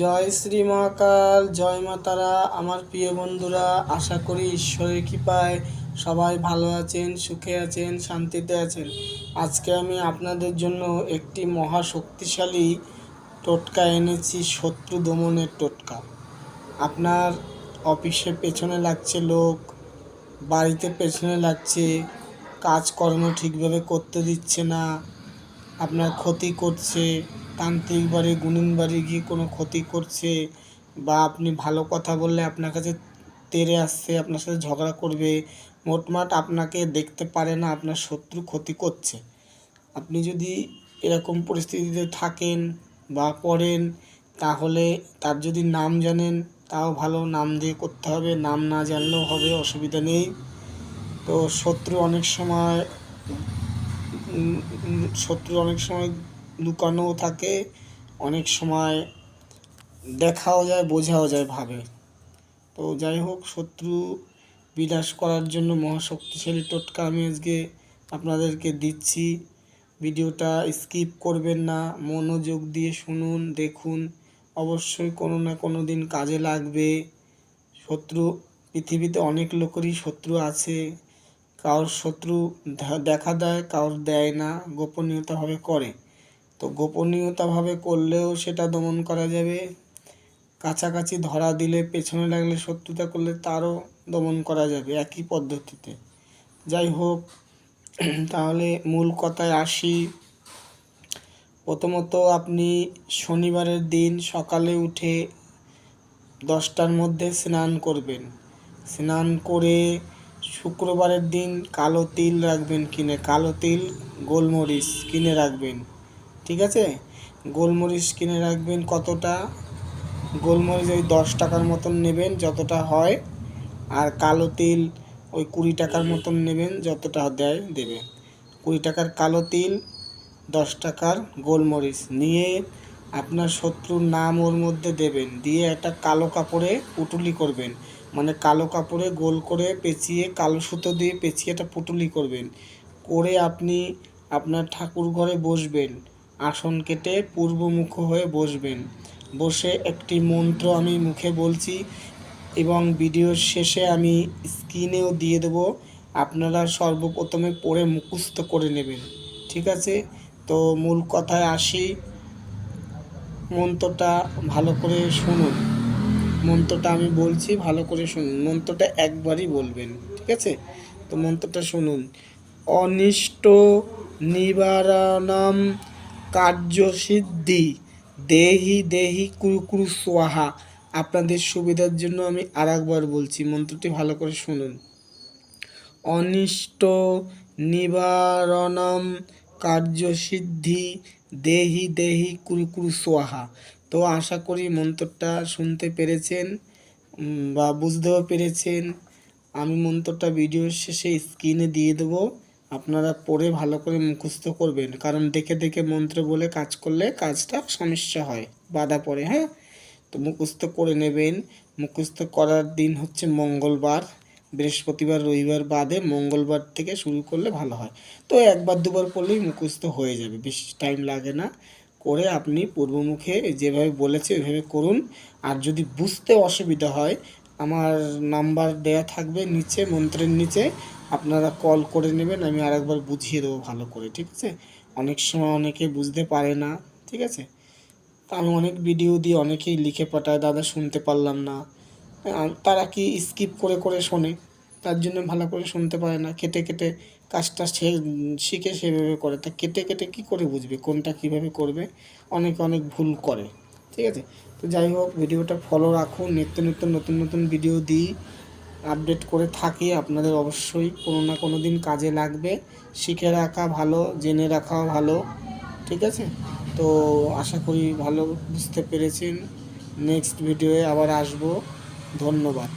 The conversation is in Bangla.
জয় শ্রী মহাকাল জয় মা আমার প্রিয় বন্ধুরা, আশা করি ঈশ্বরের কৃপায় সবাই ভালো আছেন, সুখে আছেন, শান্তিতে আছেন। আজকে আমি আপনাদের জন্য একটি মহা শক্তিশালী টোটকা এনেছি, শত্রু দমনের টোটকা। আপনার অফিসে পেছনে লাগছে লোক, বাড়িতে পেছনে লাগছে, কাজকর্ম ঠিকভাবে করতে দিচ্ছে না, আপনার ক্ষতি করছে। তান্ত্রিক বাড়ি, গুণিন বাড়ি গিয়ে কোনো ক্ষতি করছে বা আপনি ভালো কথা বললে আপনার কাছে তেড়ে আসছে, আপনার সাথে ঝগড়া করবে, মোটমাট আপনাকে দেখতে পারে না, আপনার শত্রু ক্ষতি করছে। আপনি যদি এরকম পরিস্থিতিতে থাকেন বা পড়েন, তাহলে তার যদি নাম জানেন, তাও ভালো নাম দিয়ে করতে হবে, নাম না জানলেও হবে, অসুবিধা নেই। তো শত্রু অনেক সময় শত্রু অনেক সময় লুকানোও থাকে, অনেক সময় দেখাও যায়, বোঝাও যায় ভাবে। তো যাই হোক, শত্রু বিনাশ করার জন্য মহাশক্তিশালী টোটকা আমি আজকে আপনাদেরকে দিচ্ছি। ভিডিওটা স্কিপ করবেন না, মনোযোগ দিয়ে শুনুন, দেখুন। অবশ্যই কোনো না কোনো দিন কাজে লাগবে। শত্রু, পৃথিবীতে অনেক লোকেরই শত্রু আছে। কারোর শত্রু দেখা দেয়, কারোর দেয় না, গোপনীয়তাভাবে করে। তো গোপনীয়তাভাবে করলেও সেটা দমন করা যাবে। কাছাকাছি ধরা দিলে, পেছনে লাগলে শত্রুতা করলে তারও দমন করা যাবে একই পদ্ধতিতে। যাই হোক, তাহলে মূল কথায় আসি। প্রথমত আপনি শনিবারের দিন সকালে উঠে দশটার মধ্যে স্নান করবেন। স্নান করে শুক্রবারের দিন কালো তিল রাখবেন কিনে, কালো তিল, গোলমরিচ কিনে রাখবেন। ঠিক আছে? গোলমরিচ কিনে রাখবেন কতটা? গোলমরিচ ওই দশ টাকার মতন নেবেন যতটা হয়, আর কালো তিল ওই কুড়ি টাকার মতন নেবেন যতটা দেয় দেবেন কুড়ি টাকার কালো তিল, দশ টাকার গোলমরিচ নিয়ে আপনার শত্রুর নাম ওর মধ্যে দেবেন। দিয়ে একটা কালো কাপড়ে পুটুলি করবেন। মানে কালো কাপড়ে গোল করে পেঁচিয়ে, কালো সুতো দিয়ে পেঁচিয়ে একটা পুটুলি করবেন। করে আপনি আপনার ঠাকুর ঘরে বসবেন। আসন কেটে পূর্বমুখ হয়ে বসবেন। বসে একটি মন্ত্র আমি মুখে বলছি এবং ভিডিওর শেষে আমি স্ক্রিনেও দিয়ে দেবো। আপনারা সর্বপ্রথমে পড়ে মুখস্থ করে নেবেন, ঠিক আছে? তো মূল কথায় আসি। মন্ত্রটা ভালো করে শুনুন। মন্ত্রটা আমি বলছি, ভালো করে শুনুন। মন্ত্রটা একবারই বলবেন, ঠিক আছে? তো মন্ত্রটা শুনুন। অনিষ্ট নিবারণম কার্যসিদ্ধি। দেহি দেহি, কুরু কুরু, সোয়াহা। আপনাদের সুবিধার জন্য আমি আর একবার বলছি, মন্ত্রটি ভালো করে শুনুন। অনিষ্ট নিবারণম কার্যসিদ্ধি, দেহি দেহি, কুরু কুরু, সোয়াহা। তো আশা করি মন্ত্রটা শুনতে পেরেছেন বা বুঝতেও পেরেছেন। আমি মন্ত্রটা ভিডিওর শেষে স্ক্রিনে দিয়ে দেবো। আপনারা পড়ে ভালো করে মুখস্থ করবেন। কারণ দেখে দেখে মন্ত্র বলে কাজ করলে কাজটা সমস্যা হয়, বাধা পড়ে হ্যাঁ? তো মুখস্থ করে নেবেন। মুখস্থ করার দিন হচ্ছে মঙ্গলবার। বৃহস্পতিবার, রবিবার বাদে মঙ্গলবার থেকে শুরু করলে ভালো হয়। তো একবার, দুবার পড়লেই মুখস্থ হয়ে যাবে, বেশি টাইম লাগে না। করে আপনি পূর্বমুখে যেভাবে বলেছে ওইভাবে করুন। আর যদি বুঝতে অসুবিধা হয় আমার নাম্বার দেয়া থাকবে নিচে, মন্ত্রের নিচে। আপনারা কল করে নেবেন, আমি আরেকবার বুঝিয়ে দেবো ভালো করে, ঠিক আছে? অনেক সময় অনেকে বুঝতে পারে না, ঠিক আছে? তা আমি অনেক ভিডিও দিয়ে অনেকেই লিখে পাঠায়, দাদা, শুনতে পারলাম না। তারা কি স্কিপ করে করে শোনে? তার জন্য ভালো করে শুনতে পারে না। কেটে কেটে কাজটা সে, শিখে সেভাবে করে। তা কেটে কেটে কি করে বুঝবে? কোনটা কীভাবে করবে? অনেকে অনেক ভুল করে, ঠিক আছে? তো যাই হোক, ভিডিওটা ফলো রাখুন, নিত্য নিত্য নতুন নতুন ভিডিও দিই আপডেট করে থাকি, আপনাদের অবশ্যই কোনো না কোনো দিন কাজে লাগবে। শিখে রাখা ভালো, জেনে রাখাও ভালো, ঠিক আছে? তো আশা করি ভালো বুঝতে পেরেছেন। নেক্সট ভিডিওয়ে আবার আসব। ধন্যবাদ।